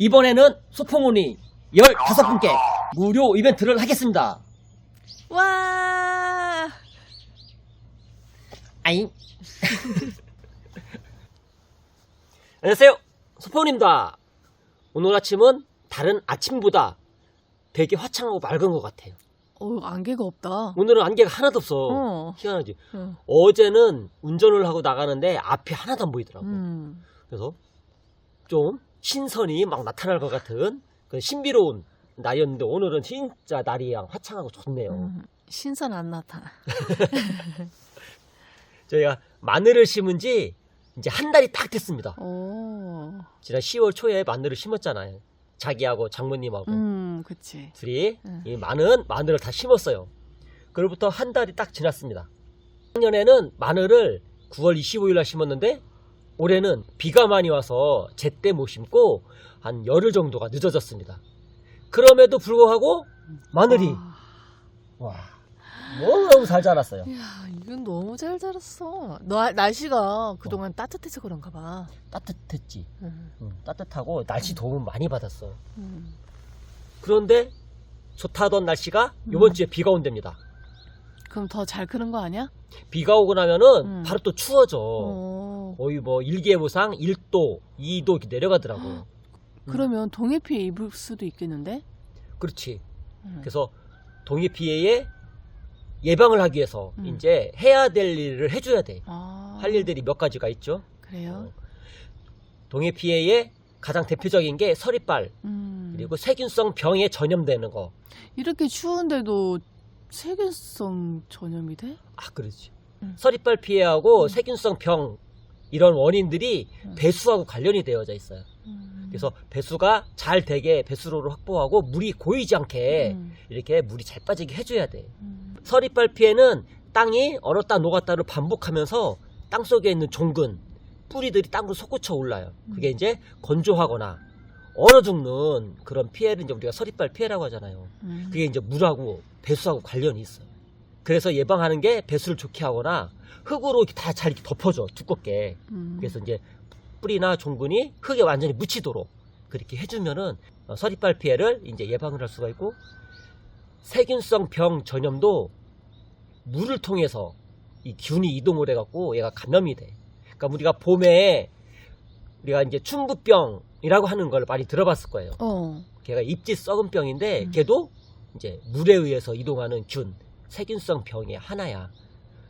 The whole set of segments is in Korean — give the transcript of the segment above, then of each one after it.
이번에는 소풍온이 15분께 무료 이벤트를 하겠습니다. 와. 아잉. 안녕하세요. 소풍온입니다. 오늘 아침은 다른 아침보다 되게 화창하고 맑은 것 같아요. 어, 안개가 없다. 오늘은 안개가 하나도 없어. 어. 희한하지? 응. 어제는 운전을 하고 나가는데 앞이 하나도 안 보이더라고. 음. 그래서 좀 신선이 막 나타날 것 같은 그 신비로운 날이었는데 오늘은 진짜 날이 그냥 화창하고 좋네요. 음. 신선 안 나타나. 저희가 마늘을 심은 지 이제 한 달이 딱 됐습니다. 오. 지난 10월 초에 마늘을 심었잖아요. 자기하고 장모님하고 음, 그치. 둘이 음. 이 많은 마늘을 다 심었어요. 그로부터 한 달이 딱 지났습니다. 작년에는 마늘을 9월 25일 날 심었는데 올해는 비가 많이 와서 제때 못 심고 한 열흘 정도가 늦어졌습니다. 그럼에도 불구하고 마늘이 와. 와 너무 잘 자랐어요. 야, 이건 너무 잘 자랐어. 너, 날씨가 그동안 따뜻해서 그런가 봐. 따뜻했지. 음. 응, 따뜻하고 날씨 도움 많이 받았어. 음. 그런데 좋다던 날씨가 이번 음. 주에 비가 온답니다. 그럼 더 잘 크는 거 아니야? 비가 오고 나면은 음. 바로 또 추워져. 어. 거의 뭐 일기예보상 1도, 2도 이렇게 내려가더라고. 그러면 동해 피해 입을 수도 있겠는데? 그렇지. 음. 그래서 동해 피해에 예방을 하기 위해서 음. 이제 해야 될 일을 해줘야 돼. 아. 할 일들이 몇 가지가 있죠. 그래요? 동해 피해의 가장 대표적인 게 서리빨 음. 그리고 세균성 병에 전염되는 거. 이렇게 추운데도 세균성 전염이 돼? 아, 그렇지. 음. 서리빨 피해하고 음. 세균성 병 이런 원인들이 음. 배수하고 관련이 되어져 있어요. 음. 그래서 배수가 잘 되게 배수로를 확보하고 물이 고이지 않게 음. 이렇게 물이 잘 빠지게 해줘야 돼. 음. 서리빨 피해는 땅이 얼었다 녹았다를 반복하면서 땅 속에 있는 종근, 뿌리들이 땅으로 솟구쳐 올라요. 그게 음. 이제 건조하거나 얼어 죽는 그런 피해를 이제 우리가 서리빨 피해라고 하잖아요. 음. 그게 이제 물하고 배수하고 관련이 있어요. 그래서 예방하는 게 배수를 좋게 하거나 흙으로 이렇게 다잘 덮어줘 두껍게. 음. 그래서 이제 뿌리나 종근이 흙에 완전히 묻히도록 그렇게 해주면은 어, 서리빨 피해를 이제 예방을 할 수가 있고 세균성 병 전염도 물을 통해서 이 균이 이동을 해갖고 얘가 감염이 돼. 그러니까 우리가 봄에 우리가 이제 춘부병이라고 하는 걸 많이 들어봤을 거예요. 어. 걔가 입지 썩은 병인데 음. 걔도 이제 물에 의해서 이동하는 균, 세균성 병의 하나야.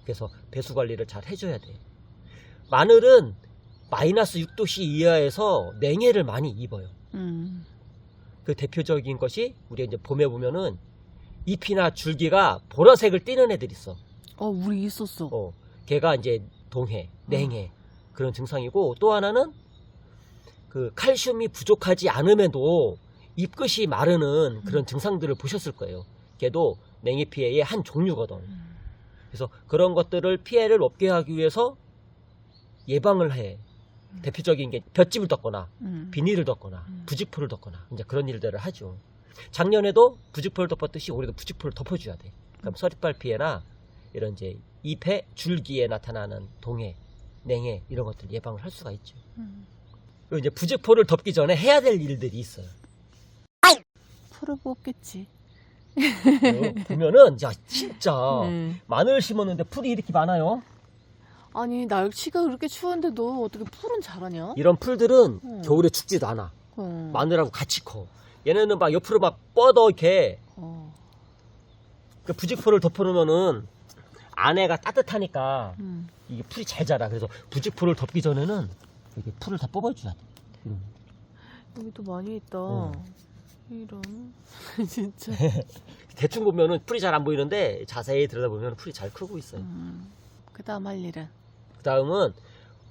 그래서 배수 관리를 잘 해줘야 돼. 마늘은 마이너스 6도씨 이하에서 냉해를 많이 입어요. 음. 그 대표적인 것이 우리가 이제 봄에 보면은 잎이나 줄기가 보라색을 띠는 애들 있어. 어, 우리 있었어. 어, 걔가 이제 동해, 냉해 그런 증상이고 또 하나는 그 칼슘이 부족하지 않음에도 잎끝이 마르는 그런 증상들을 보셨을 거예요. 걔도 냉해 피해의 한 종류거든. 음. 그래서 그런 것들을 피해를 없게 하기 위해서 예방을 해. 대표적인 게 볏짚을 덮거나 음. 비닐을 덮거나 음. 부직포를 덮거나 이제 그런 일들을 하죠. 작년에도 부직포를 덮었듯이 올해도 부직포를 덮어줘야 돼. 그럼 서리빨 피해나 이런 이제 잎의 줄기에 나타나는 동해, 냉해 이런 것들 예방을 할 수가 있죠. 음. 그리고 이제 부직포를 덮기 전에 해야 될 일들이 있어요. 풀을 뽑겠지. 어, 보면은 야 진짜 네. 마늘 심었는데 풀이 이렇게 많아요. 아니 날씨가 그렇게 추운데도 어떻게 풀은 자라냐? 이런 풀들은 음. 겨울에 죽지도 않아. 어. 마늘하고 같이 커. 얘네는 막 옆으로 막 뻗어 이렇게 어. 그 부직포를 덮어놓으면은 안에가 따뜻하니까 음. 이게 풀이 잘 자라. 그래서 부직포를 덮기 전에는 이렇게 풀을 다 뽑아줘야 돼. 음. 여기도 많이 있다. 어. 이런 진짜. 대충 보면은 풀이 잘 안 보이는데 자세히 들여다보면 풀이 잘 크고 있어요. 음. 그다음 할 일은. 그 다음은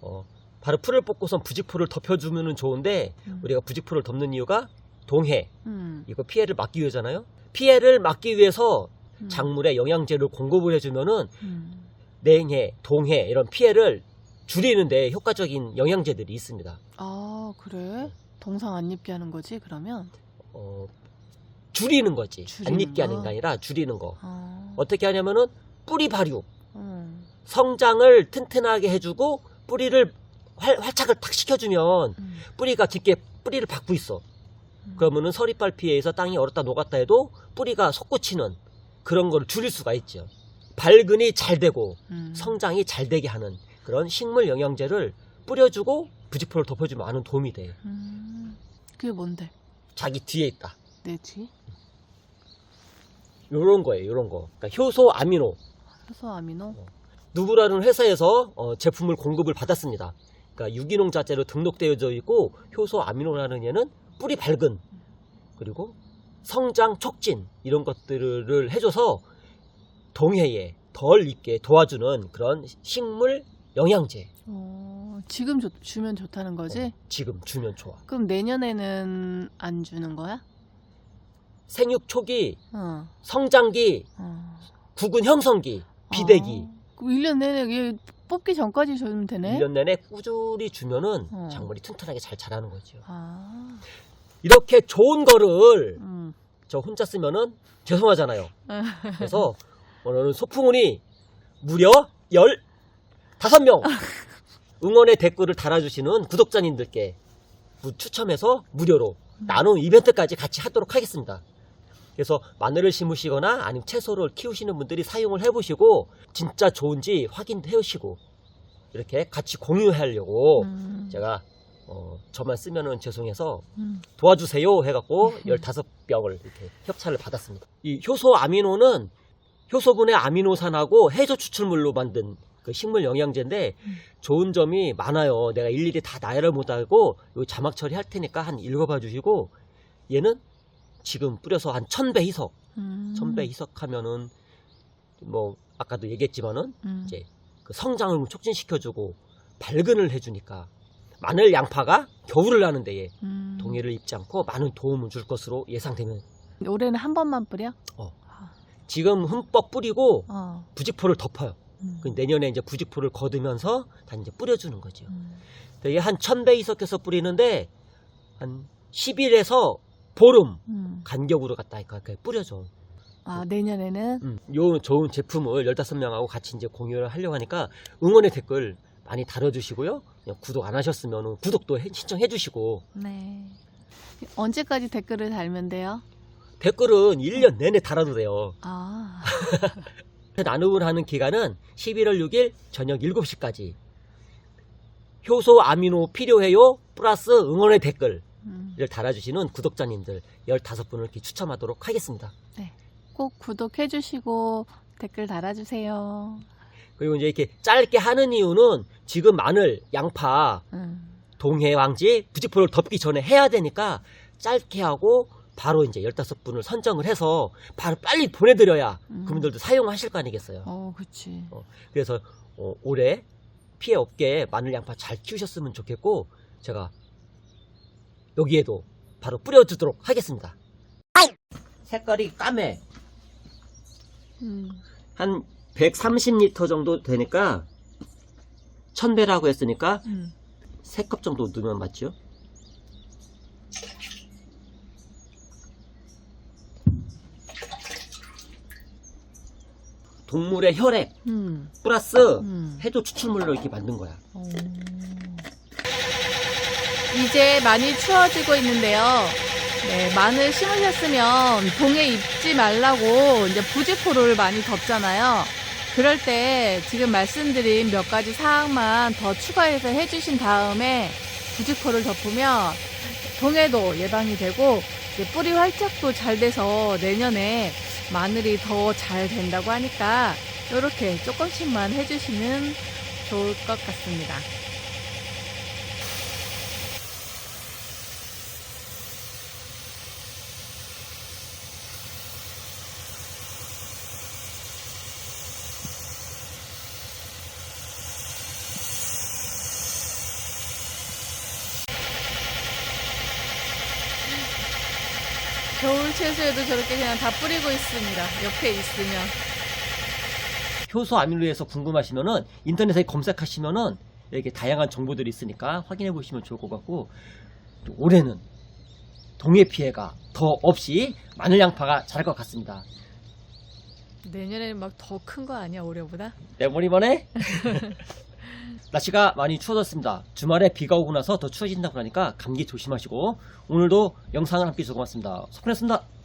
어, 바로 풀을 뽑고선 부직포를 덮여주면 좋은데 음. 우리가 부직포를 덮는 이유가 동해 음. 이거 피해를 막기 위해잖아요. 피해를 막기 위해서 음. 작물에 영양제를 공급을 해주면은 음. 냉해, 동해 이런 피해를 줄이는데 효과적인 영양제들이 있습니다. 아 그래? 동상 안 입게 하는 거지 그러면? 어, 줄이는 거지. 안 줄이는 입게 하는 거? 게 아니라 줄이는 거. 아. 어떻게 하냐면은 뿌리 발육, 음. 성장을 튼튼하게 해주고 뿌리를 활, 활착을 탁 시켜주면 음. 뿌리가 깊게 뿌리를 박고 있어. 그러면은 서리빨 피해에서 땅이 얼었다 녹았다 해도 뿌리가 솟구치는 그런 걸 줄일 수가 있죠. 발근이 잘 되고 음. 성장이 잘 되게 하는 그런 식물 영양제를 뿌려주고 부직포를 덮어주면 많은 도움이 돼. 음. 그게 뭔데? 자기 뒤에 있다. 내 뒤? 요런 거예요, 요런 거. 그러니까 효소 아미노. 효소 아미노? 누브라는 회사에서 어, 제품을 공급을 받았습니다. 그러니까 유기농 자재로 등록되어져 있고 효소 아미노라는 얘는 뿌리 밝은 그리고 성장 촉진 이런 것들을 해줘서 동해에 덜 익게 도와주는 그런 식물 영양제 어, 지금 줘- 주면 좋다는 거지? 어, 지금 주면 좋아. 그럼 내년에는 안 주는 거야? 생육 초기, 어. 성장기, 어. 구근 형성기, 비대기 어. 그럼 1년 내내 얘 뽑기 전까지 주면 되네? 1년 내내 꾸준히 주면은 어. 작물이 튼튼하게 잘 자라는 거죠. 아. 이렇게 좋은 거를 음. 저 혼자 쓰면은 죄송하잖아요. 그래서 오늘은 소풍훈이 무려 15명 응원의 댓글을 달아주시는 구독자님들께 무- 추첨해서 무료로 나눔 이벤트까지 같이 하도록 하겠습니다. 그래서 마늘을 심으시거나 아니면 채소를 키우시는 분들이 사용을 해보시고 진짜 좋은지 확인해 오시고 이렇게 같이 공유하려고 음. 제가 어, 저만 쓰면은 죄송해서 음. 도와주세요 해갖고 15병을 이렇게 협찬을 받았습니다. 이 효소 아미노는 효소분의 아미노산하고 해조 추출물로 만든 그 식물 영양제인데 음. 좋은 점이 많아요. 내가 일일이 다 나열을 못하고 요 자막 처리할 테니까 한 읽어봐 주시고 얘는 지금 뿌려서 한 1000배 희석, 음. 1000배 희석하면은 뭐 아까도 얘기했지만은 음. 이제 그 성장을 촉진시켜주고 발근을 해주니까 마늘 양파가 겨울을 나는 데 에 음. 동해를 입지 않고 많은 도움을 줄 것으로 예상되면 올해는 한 번만 뿌려? 어. 아. 지금 흠뻑 뿌리고 어. 부직포를 덮어요. 음. 그 내년에 이제 부직포를 거두면서 다 이제 뿌려주는 거죠. 음. 되게 한 1000배 이석해서 뿌리는데 한 10일에서 보름 음. 간격으로 갖다 이렇게 뿌려줘. 아 내년에는 음, 요 좋은 제품을 15명하고 같이 이제 공유를 하려고 하니까 응원의 댓글 많이 달아주시고요. 구독 안 하셨으면 구독도 해- 신청해 주시고 네 언제까지 댓글을 달면 돼요? 댓글은 1년 내내 달아도 돼요. 아 나눔을 하는 기간은 11월 6일 저녁 7시까지. 효소 아미노 필요해요? 플러스 응원의 댓글을 음. 달아주시는 구독자님들 15분을 이렇게 추첨하도록 하겠습니다. 꼭 구독해주시고 댓글 달아주세요. 그리고 이제 이렇게 짧게 하는 이유는 지금 마늘, 양파, 음. 동해 왕지 부직포를 덮기 전에 해야 되니까 짧게 하고 바로 이제 15분을 선정을 해서 바로 빨리 보내드려야 음. 그분들도 사용하실 거 아니겠어요. 어 그치. 그래서 어, 올해 피해 없게 마늘 양파 잘 키우셨으면 좋겠고 제가 여기에도 바로 뿌려주도록 하겠습니다. 색깔이 까매 음. 한 130리터 정도 되니까 1000배라고 했으니까 음. 3컵 정도 넣으면 맞죠? 동물의 혈액 음. 플러스 음. 해조 추출물로 이렇게 만든 거야. 어. 이제 많이 추워지고 있는데요. 네, 마늘 심으셨으면 동에 입지 말라고 이제 부직포를 많이 덮잖아요. 그럴 때 지금 말씀드린 몇 가지 사항만 더 추가해서 해주신 다음에 부직포를 덮으면 동해도 예방이 되고 이제 뿌리 활착도 잘 돼서 내년에 마늘이 더 잘 된다고 하니까 이렇게 조금씩만 해주시면 좋을 것 같습니다. 겨울 채소에도 저렇게 그냥 다 뿌리고 있습니다. 옆에 있으면. 효소 아밀로에서 궁금하시면은 인터넷에 검색하시면은 이렇게 다양한 정보들이 있으니까 확인해 보시면 좋을 것 같고 또 올해는 동해 피해가 더 없이 마늘 양파가 자랄 것 같습니다. 내년에는 막 더 큰 거 아니야, 올해보다? 내 머리번에 날씨가 많이 추워졌습니다. 주말에 비가 오고 나서 더 추워진다고 하니까 감기 조심하시고 오늘도 영상을 함께 해주셔서 고맙습니다. 석훈이었습니다.